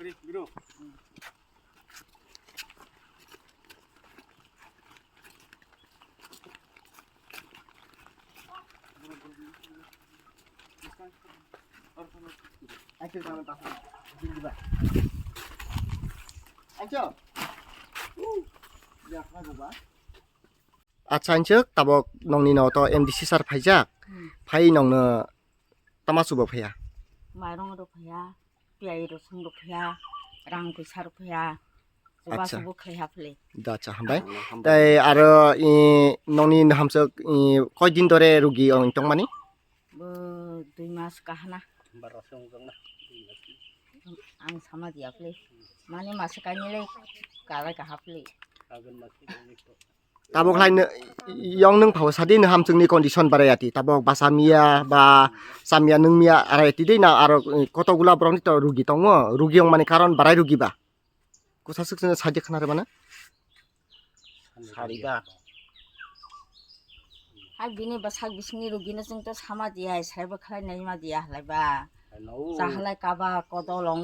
Ready. Ayo, tabok nong to MDC sar phaijak. Nong neng tama subo phaya. Paya. প্লাই রসুন রোখা রাং পয়সা রোখা জবা সব খাইয়া ফেলে আচ্ছা হামবাই তাই আর ই ননি হামসক ই কয় দিন ধরে রোগী অন্তং মানে দুই মাস কাহানা আং সামা দিয়া মানে মাসে কাইনিলে কালা কাহা tabok lain yang neng pau sadi neng ham sing ni condition bare yati tabok basamia ba samia neng mia are ti dei na aro koto gula brong to rugi tongo rugi yang mane karon barai rugi ba ku sasuk sing saje khana re bana sari ba hak bini basak bisni rugi na sing to sama dia sai ba khlai nai ma dia hlai ba চাহলাই কাবা কদ লঙ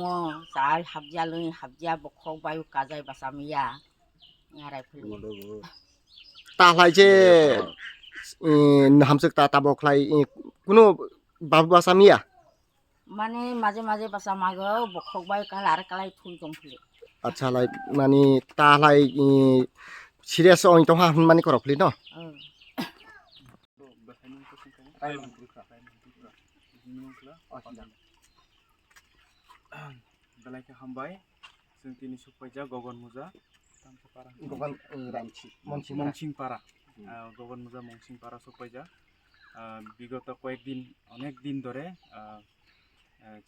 চাল হাবজিয়া লৈ হাবজিয়া বখ বায়ু কাজাই বাসামিয়া ইয়াৰাই ফুল तालाई चाहिँ हामसक ताता बखलाई कुन बाबु बासा मिया माने माजे माजे बासा मागो बखक बाय कालार कालाय थुल जंफले अच्छा लाइक माने तालाई सिरियस अङ त हा माने करफले न बेलायखौ हामबाय जों दिनै सफैजा गगन मुजा गोबान रांची মংসিংপাড়া গোবন মোজা মংসিংপাড়া সপাইজা বিগত কয়েকদিন অনেক দিন ধরে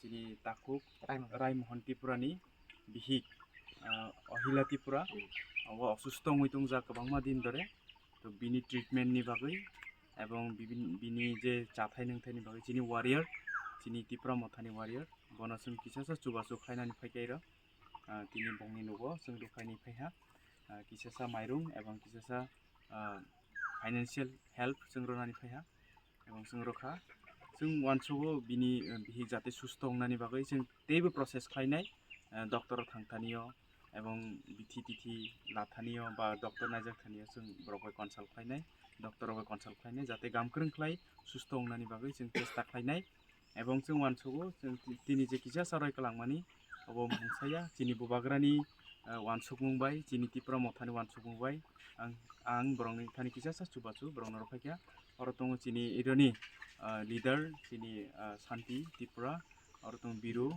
যিনি তাকুক রায়মোহন। ত্রিপুরানি বিহিক অহিলা ত্রিপুরা ও অসুস্থ হইতং যা গোবাংমা দিন ধরে তো বিনি ট্রিটমেন্টনি বাকি এবং বিনি যে জাথাই নংথাইনি বাকি যিনি ওয়ারিয়ার যিনি ত্রিপুরা মথানি ওয়ারিয়ার গণসুম কিসাসা চুবাসু খাইনানি ফাইকাইরা তিনি बंनि न'आव जों दुखायनि फायहा किसासा माइरं এবং किसासा फाइनान्सियेल हेल्प जों रोनानि फायहा এবং जों रोखा जों वानसुगो बिनि ओ, बिहि जाहाथे सुस्थ होननानि बागै जों तेबो प्रसेस खालायनाय डक्टर थांथानिय এবং बिथि तिथि लाथानिय बा डक्टर नायजाक थानिय जों बर'खौ कनसाल्ट खालायनाय डक्टरावबो कनसाल्ट खालायनाय जाहाथे गामख्रों खालाय सुस्थ होननानि बागै जों टेस्टा खालायनाय এবং जों वानसुगो जों दिनै जेखिजाया सारायखौ लांमानि अबाव मुंसाया जिनि बुबाग्रानि वानसुक मुंबाय जिनि टिप्रा मथानि वानसुक मुंबाय आं आं बरंनि थानि किसासा चुबाचु बरंनो रफायखा और दङ जिनि इरनि लिडार जिनि शान्ति टिप्रा और दङ बिरु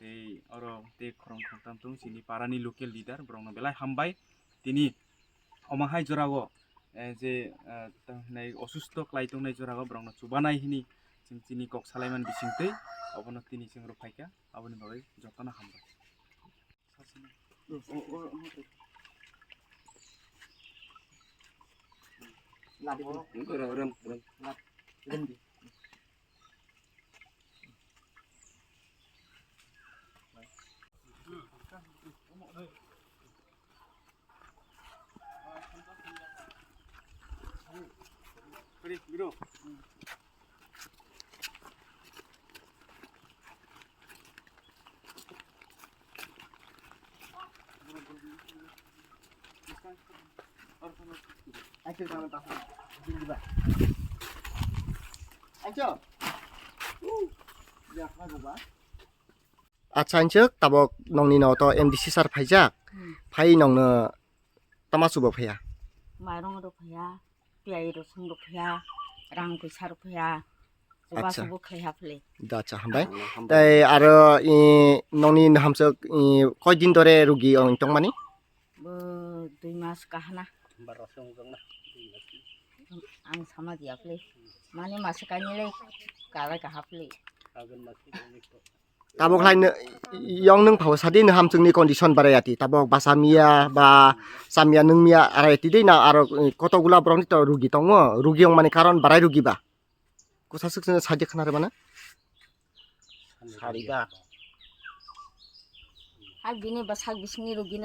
ते और ते खरं खंथाम दं जिनि पारानि लकेल लिडार बरंनो बेलाय हामबाय दिनि अमाहाय जरागो जे नै असुस्थ क्लाय दंनाय जरागो बरंनो चुबानाय हिनि जों दिनि कक सालायमान बिसिंतै अबनो दिनि जों रफायखा अबनि बागै जतना हामबाय 그래 Uncle গামে টাকা দিন দিবা আঙ্কেল যা খা বাবা আচ্ছাঞ্চক তাবক নংনি নাও তো এমডিসি সার ফাইজাক ফাই নংনো তামাসুবো ফাইয়া মাইরং রো ফাইয়া পিয়াই রো সং রো ফাইয়া রাং পয়সা রো ফাইয়া জবাসুবো খাইয়া ফলে আচ্ছা হামবাই তাই दुई ang sama dia सामा mana माने मासे गायनोलै गाला गाहाबलै tabok lain yong nung pau sadi nung hamsung ni condition barayati. Tabok basamia ba samia neng mia arayati dei na aro eh, koto gula brown itu to rugi tongo. Rugi yang mana karon barai rugi ba. Ku sasuk sene saje khana re mana hari ba. Ak bini basak bisni rugi